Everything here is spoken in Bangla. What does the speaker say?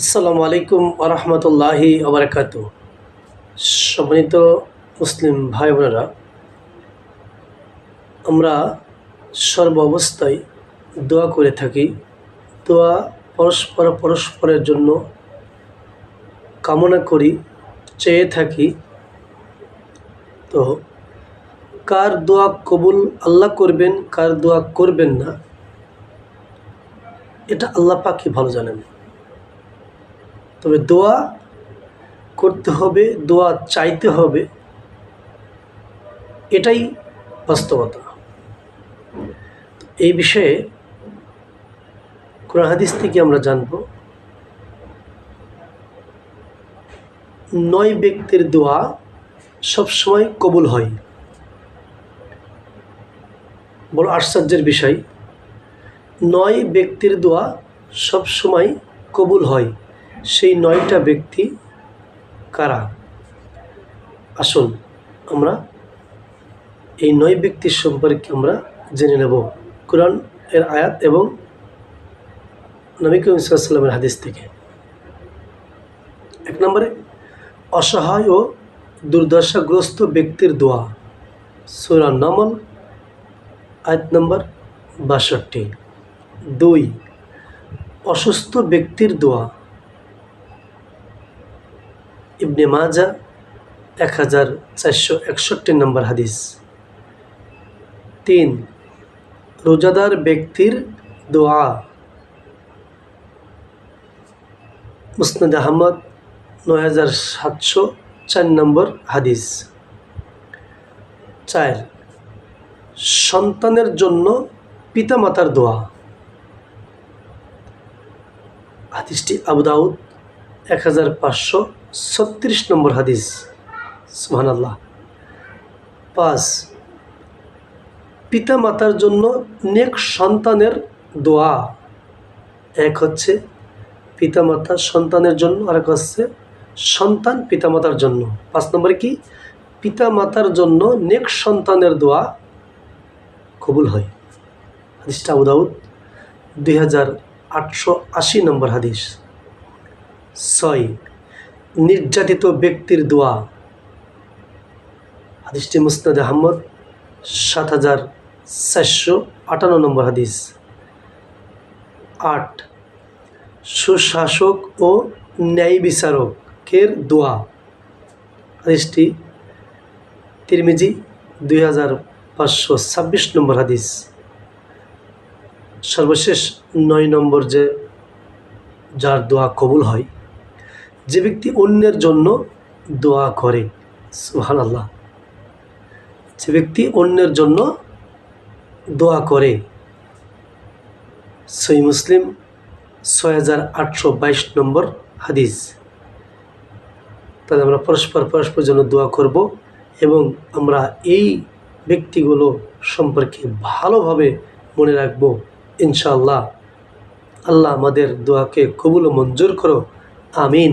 আসসালামু আলাইকুম আরহামতুল্লাহি আবরাকাত সম্মানিত মুসলিম ভাই বোনেরা আমরা সর্ব অবস্থায় দোয়া করে থাকি, দোয়া পরস্পর পরস্পরের জন্য কামনা করি, চেয়ে থাকি। তো কার দোয়া কবুল আল্লাহ করবেন, কার দোয়া করবেন না, এটা আল্লাহ পাকই ভালো জানেন। তবে দোয়া করতে হবে, দোয়া চাইতে হবে। এটাই বাস্তবতা। এই বিষয়ে কোরআন হাদিস থেকে আমরা জানব, নয় ব্যক্তির দোয়া সবসময় কবুল হয়। বড় আশ্চর্যের বিষয়, নয় ব্যক্তির দোয়া সবসময় কবুল হয়। সেই নয়টা ব্যক্তি কারা? আসুন আমরা এই নয় ব্যক্তির সম্পর্কে আমরা জেনে নেব। কোরআন এর আয়াত এবং নবী করিম সাল্লামের হাদিস থেকে। এক নম্বরে, অসহায় ও দুর্দশাগ্রস্ত ব্যক্তির দোয়া, সুরা নমল, আয়াত নম্বর বাষট্টি। দুই, অসুস্থ ব্যক্তির দোয়া ইবনে মাজা এক হাজার চারশো একষট্টি নম্বর হাদিস। তিন, রোজাদার ব্যক্তির দোয়া। মুসনাদ আহমদ, নয় হাজার সাতশো চার নম্বর হাদিস। চার, সন্তানের জন্য পিতামাতার দোয়া। হাদিসটি আবুদাউদ এক হাজার পাঁচশো ছত্রিশ নম্বর হাদিস। সুহান আল্লাহ পাঁচ পিতা মাতার জন্য নেক সন্তানের দোয়া। এক হচ্ছে পিতামাতা সন্তানের জন্য আর এক হচ্ছে সন্তান পিতামাতার জন্য। পাঁচ নম্বরে কি? পিতামাতার জন্য নেক সন্তানের দোয়া কবুল হয়। হাদিসটা আবুদাউদ দুই হাজার আটশো আশি নম্বর হাদিস। ছয়। নির্যাতিত ব্যক্তির দোয়া। হাদিসটি মুস্তাদ আহমদ, সাত হাজার চারশো আটান্ন নম্বর হাদিস। আট। সুশাসক ও ন্যায় বিচারকের দোয়া। হাদিসটি তিরমিজি দুই হাজার পাঁচশো ছাব্বিশ নম্বর হাদিস। সর্বশেষ নয় নম্বর যে, যার দোয়া কবুল হয় যে ব্যক্তি অন্যের জন্য দোয়া করে সুহান আল্লাহ যে ব্যক্তি অন্যের জন্য দোয়া করে সই মুসলিম, ছয় হাজার বাইশ নম্বর হাদিস। তাহলে আমরা পরস্পর পরস্পর জন্য দোয়া করব এবং আমরা এই ব্যক্তিগুলো সম্পর্কে ভালোভাবে মনে রাখব, ইনশাআল্লাহ। আল্লাহ আমাদের দোয়াকে কবুল মঞ্জুর করো, আমিন।